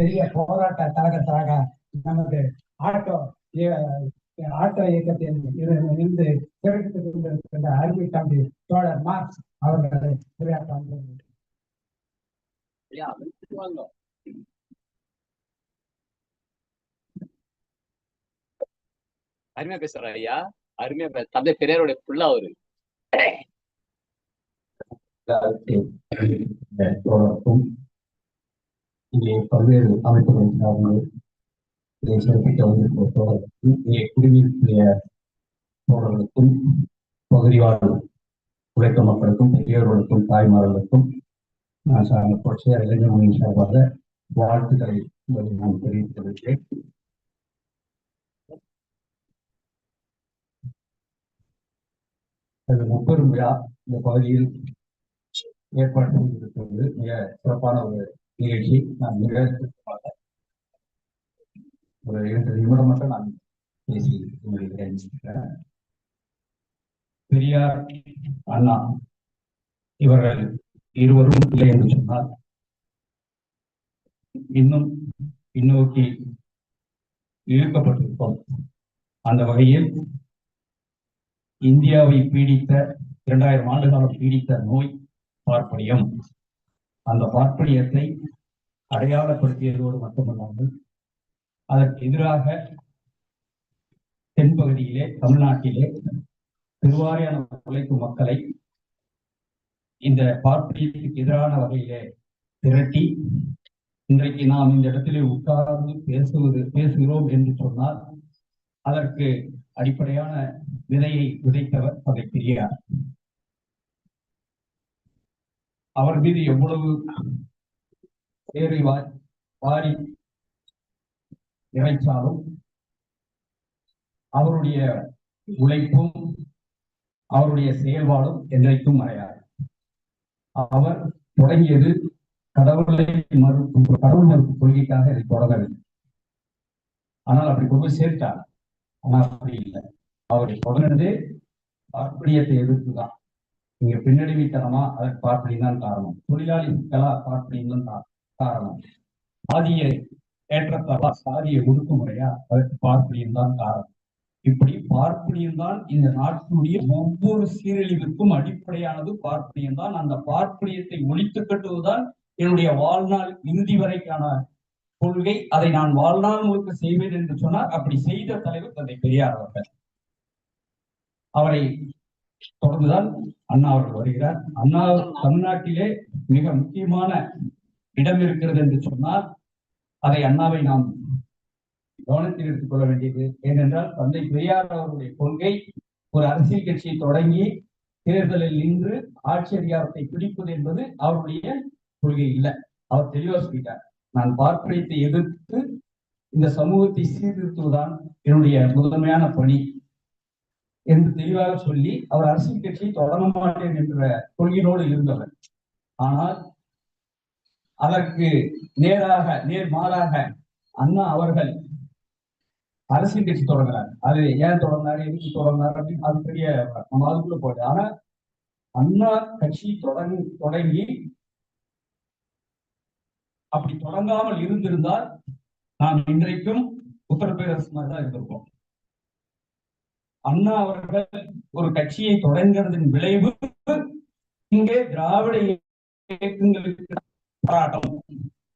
பெரிய போராட்ட கழகத்தாக நமது ஆட்டோ ஆட்டோ இயக்கத்தின் இரு- இருந்து சிறப்பித்துக் கொண்டிருக்கின்ற அருமை தம்பி தோழர் மார்க்ஸ் அவர்களை உரையாற்ற அருமையா பேசுறாரு ஐயா. அருமையா பேச தந்தை பெரியாருடைய புள்ள அவரு. தோழருக்கும் இங்கே பல்வேறு அமைப்புகளின் சார்ந்து இதை சிறப்பிக்க வந்திருக்கிற தோழர்களுக்கும் இங்கே குடியிருக்கிற தோழர்களுக்கும் பகுதி வாழ் மக்களுக்கும் பெரியவர்களுக்கும் தாய்மார்களுக்கும் நான் சார்ந்த புரட்சியார் இளைஞர் மணி சார்பாக வாழ்த்துக்களை நான் தெரிவித்து அது முப்பெரும் விழா. இந்த பகுதியில் ஏற்பாடு செய்திருக்கிறது மிக சிறப்பான ஒரு நிகழ்ச்சி நான் மிக ஒரு இரண்டு நிமிடம் மட்டும் நான் பேசி முடிகிறேன் பெரியார் அண்ணா இவர்கள் இருவரும் இல்லை என்று சொன்னால் இன்னும் பின்னோக்கி இழுக்கப்பட்டிருப்போம். அந்த வகையில் இந்தியாவை பீடித்த இரண்டாயிரம் ஆண்டு காலம் பீடித்த நோய் பார்ப்பனியம். அந்த பார்ப்பனியத்தை அடையாளப்படுத்தியதோடு மட்டுமல்லாமல் அதற்கு எதிராக தென்பகுதியிலே தமிழ்நாட்டிலே திருவாரியான உழைக்கும் மக்களை இந்த பார்ப்பனியத்துக்கு எதிரான வகையிலே திரட்டி இன்றைக்கு நாம் இந்த இடத்திலே உட்கார்ந்து பேசுவது பேசுகிறோம் என்று சொன்னால் அதற்கு அடிப்படையான விதையை விதைத்தவர் அதை பெரியார். அவர் மீது எவ்வளவு சேரி வா- வாரி இறைச்சாலும் அவருடைய உழைப்பும் அவருடைய செயல்பாடும் என்றைக்கும் மறையாது. அவர் தொடங்கியது கடவுளை மறுப்பு கடவுள் மறுப்பு கொள்கைக்காக இதை தொடங்கவில்லை ஆனால் அப்படி கொண்டு போய் சேர்த்தார். ஆனால் அப்படி இல்லை. அவரை தொடர்ந்து பார்ப்பனியத்தை எதிர்த்துதான் நீங்க பின்னடைவித்தனமா அதற்கு பார்ப்பனியம் தான் காரணம். தொழிலாளி கலா பார்ப்பனியம் தான் காரணம் சாதிய ஏற்றத்தாலா சாதிய ஒடுக்குமுறையா அதற்கு பார்ப்பனியம் தான் காரணம். இப்படி பார்ப்பனியம் தான் இந்த நாட்டினுடைய ஒவ்வொரு சீரழிவிற்கும் அடிப்படையானது பார்ப்பனியம் தான். அந்த பார்ப்பனியத்தை ஒழித்து கட்டுவதுதான் என்னுடைய வாழ்நாள் இறுதி வரைக்கான கொள்கை. அதை நான் வாழ்நாள் முழுக்க செய்வேன் என்று சொன்னார் அப்படி செய்த தலைவர் தந்தை பெரியார் அவர்கள். அவரை தொடர்ந்துதான் அண்ணா அவர்கள் வருகிறார். அண்ணா தமிழ்நாட்டிலே மிக முக்கியமான இடம் இருக்கிறது என்று சொன்னால் அதை அண்ணாவை நாம் கவனத்தில் எடுத்துக் கொள்ள வேண்டியது. ஏனென்றால் தந்தை பெரியார் அவருடைய கொள்கை ஒரு அரசியல் கட்சியை தொடங்கி தேர்தலில் நின்று ஆட்சி அதிகாரத்தை பிடிப்பது என்பது அவருடைய கொள்கை இல்லை. அவர் தெளிவா சொல்லிட்டார். நான் பார்ப்பனத்தை எதிர்த்து இந்த சமூகத்தை சீர்திருத்துவதுதான் என்னுடைய முதன்மையான பணி என்று தெளிவாக சொல்லி அவர் அரசியல் கட்சியை தொடங்க மாட்டேன் என்ற கொள்கையோடு இருந்தவர். ஆனால் அதற்கு நேராக நேர் மாறாக அண்ணா அவர்கள் அரசியல் கட்சி தொடங்கினார் அது ஏன் தொடங்கினார் எதுக்கு தொடங்கினார் அப்படின்னு அது பெரிய நம்ம அதுக்குள்ள போகுது ஆனா அண்ணா கட்சி தொடங்கி தொடங்கி அப்படி தொடங்காமல் இருந்திருந்தால் நாம் இன்றைக்கும் உத்தரப்பிரதேச மாதிரி தான் இருந்திருப்போம். அண்ணா அவர்கள் ஒரு கட்சியை தொடங்கிறதின் விளைவு இங்கே திராவிட இயக்கங்களுக்கு போராட்டம்.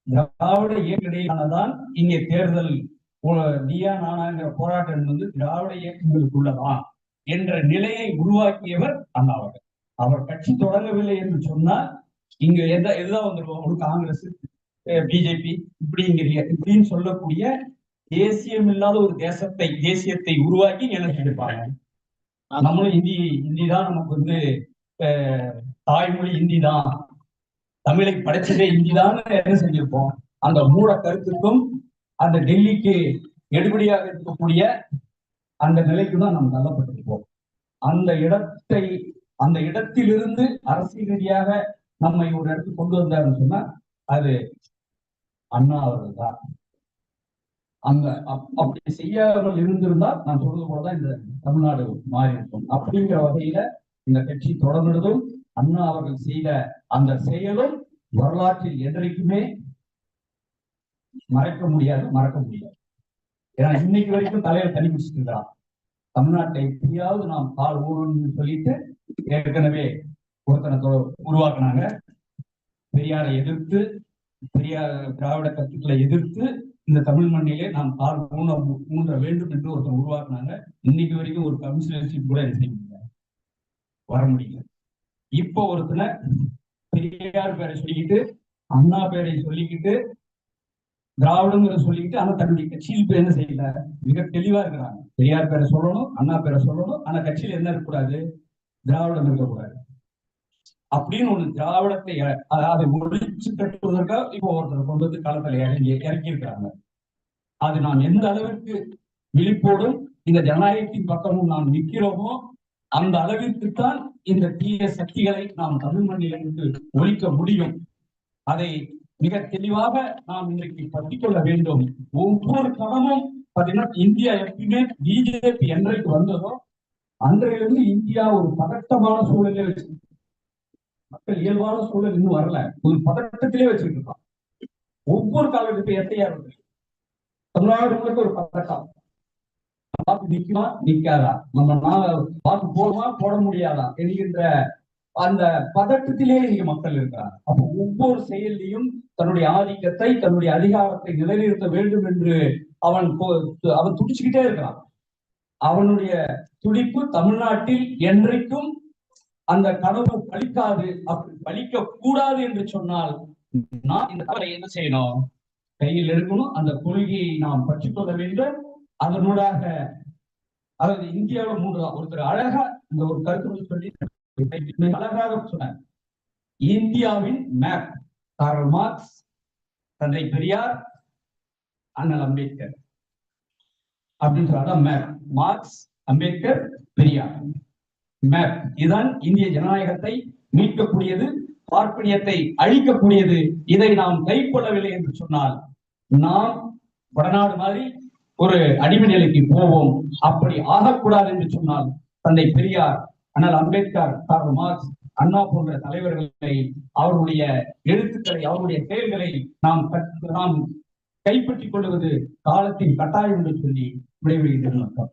திராவிட இயக்கடையானதான் இங்கே தேர்தல் நீயா நானாங்கிற போராட்டம் என்பது திராவிட இயக்கங்களுக்குள்ளதான் என்ற நிலையை உருவாக்கியவர் அண்ணா அவர்கள். அவர் கட்சி தொடங்கவில்லை என்று சொன்னால் இங்க எந்த எதுதான் வந்திருக்கும் ஒரு காங்கிரஸ் பிஜேபி இப்படிங்கிற இப்படின்னு சொல்லக்கூடிய தேசியம் இல்லாத ஒரு தேசத்தை தேசியத்தை உருவாக்கி என்ன செஞ்சிருப்பாங்க நம்மளும் இந்தி இந்தி தான் நமக்கு வந்து தாய்மொழி இந்தி தான் தமிழை படைச்சதே இந்தி என்ன செஞ்சிருப்போம்? அந்த மூட கருத்துக்கும் அந்த டெல்லிக்கு எடுபடியாக இருக்கக்கூடிய அந்த நிலைக்கு தான் நாம் தள்ளப்பட்டிருப்போம். அந்த இடத்தை அந்த இடத்திலிருந்து அரசியல் ரீதியாக நம்மை ஒரு இடத்துக்கு கொண்டு வந்தாருன்னு சொன்னா அது அண்ணா அவர்கள் தான். அந்த அப்- அப்படி செய்யாமல் இருந்திருந்தால் நான் சொல்றது போலதான் இந்த தமிழ்நாடு மாறி இருக்கும் அப்படிங்கிற வகையில இந்த கட்சி தொடர்ந்ததும் அண்ணா அவர்கள் செய்த அந்த செயலும் வரலாற்றில் என்றைக்குமே மறைக்க முடியாது மறக்க முடியாது. ஏன்னா இன்னைக்கு வரைக்கும் தலையில தனி குடிச்சிட்டு தமிழ்நாட்டை எப்படியாவது நாம் கால் ஊழல்னு சொல்லிட்டு ஏற்கனவே ஒருத்தனை உருவாக்குனாங்க. பெரியாரை எதிர்த்து பெரியார் திராவிட கருத்துக்களை எதிர்த்து இந்த தமிழ் மண்ணிலே நாம் கால் ஊன ஊன்ற வேண்டும் என்று ஒருத்தர் உருவாக்குனாங்க. இன்னைக்கு வரைக்கும் ஒரு கவுன்சிலர்ஷிப் கூட என்ன செய்ய முடியல வர முடியல. இப்போ ஒருத்தனை பெரியார் பேரை சொல்லிக்கிட்டு அண்ணா பேரை சொல்லிக்கிட்டு திராவிடங்கிற சொல்லிக்கிட்டு ஆனா தன்னுடைய கட்சியில் இப்ப என்ன செய்யல? மிக தெளிவா இருக்கிறாங்க. பெரியார் பேரை சொல்லணும் அண்ணா பேரை சொல்லணும் ஆனா கட்சியில என்ன இருக்கக்கூடாது? திராவிடம் இருக்கக்கூடாது. அப்படின்னு ஒரு திராவிடத்தை அதை ஒழிச்சு கட்டுவதற்காக இப்போ ஒருத்தர் கொண்டு வந்து களத்துல இறங்கி இறக்கி இருக்கிறாங்க அது நாம் எந்த அளவிற்கு விழிப்போடும் இந்த ஜனநாயகத்தின் பக்கமும் நாம் நிற்கிறோமோ அந்த அளவிற்கு தான் இந்த தீய சக்திகளை நாம் தமிழ் மண்ணிலிருந்து ஒழிக்க முடியும். அதை மிக தெளிவாக நாம் இன்றைக்கு பற்றிக்கொள்ள வேண்டும். ஒவ்வொரு கணமும் பாத்தீங்கன்னா இந்தியா எப்பயுமே பிஜேபி என்றைக்கு வந்ததோ அன்றையிலிருந்து இந்தியா ஒரு பதட்டமான சூழலே வச்சு மக்கள் இயல்பான சூழல் இன்னும் வரல. ஒரு பதட்டத்திலே வச்சுட்டு ஒவ்வொரு காலகட்டத்தையும் எத்தையா இருக்கு தமிழ்நாடு முழுக்க ஒரு பதட்டம். வாக்கு நிக்குமா? நிக்காதா? நம்ம நா- வாக்கு போடுமா? போட முடியாதா? என்கின்ற அந்த பதட்டத்திலே இங்க மக்கள் இருக்கிறார் அப்ப ஒவ்வொரு செயலையும் தன்னுடைய ஆதிக்கத்தை தன்னுடைய அதிகாரத்தை நிலைநிறுத்த வேண்டும் என்று அவன் அவன் துடிச்சுக்கிட்டே இருக்கிறான். அவனுடைய துடிப்பு தமிழ்நாட்டில் என்றைக்கும் அந்த கனவு பலிக்காது அப்படி பலிக்க கூடாது என்று சொன்னால் நான் இந்த தவறை என்ன செய்யணும்? கையில் எடுக்கணும். அந்த கொள்கையை நாம் பற்றிக்கொள்ள வேண்டும். அதனூடாக அதாவது இந்தியாவில் மூன்று தான். ஒருத்தர் அழகா இந்த ஒரு கருத்து சொல்லி அழகாக சொன்னார். இந்தியாவின் மேப் கார்ல் மார்க்ஸ் தந்தை பெரியார் அண்ணல் அம்பேத்கர். அப்படின்னு சொல்றாங்க map Marx Ambedkar Periyar. Map இதுதான் இந்திய ஜனநாயகத்தை மீட்கக்கூடியது பார்ப்பனியத்தை அழிக்கக்கூடியது இதை நாம் கைக்கொள்ளவில்லை என்று சொன்னால் நாம் வடநாடு மாதிரி ஒரு அடிமை நிலைக்கு போவோம். அப்படி ஆகக்கூடாது என்று சொன்னால் தந்தை பெரியார் அண்ணல் அம்பேத்கர் கார்ல் மார்க்ஸ் அண்ணா போன்ற தலைவர்களை அவருடைய எழுத்துக்களை அவருடைய செயல்களை நாம் கற்று- நாம் கைப்பற்றிக் கொள்வது காலத்தின் கட்டாயம் என்று சொல்லி விடைபெறுகின்றனர்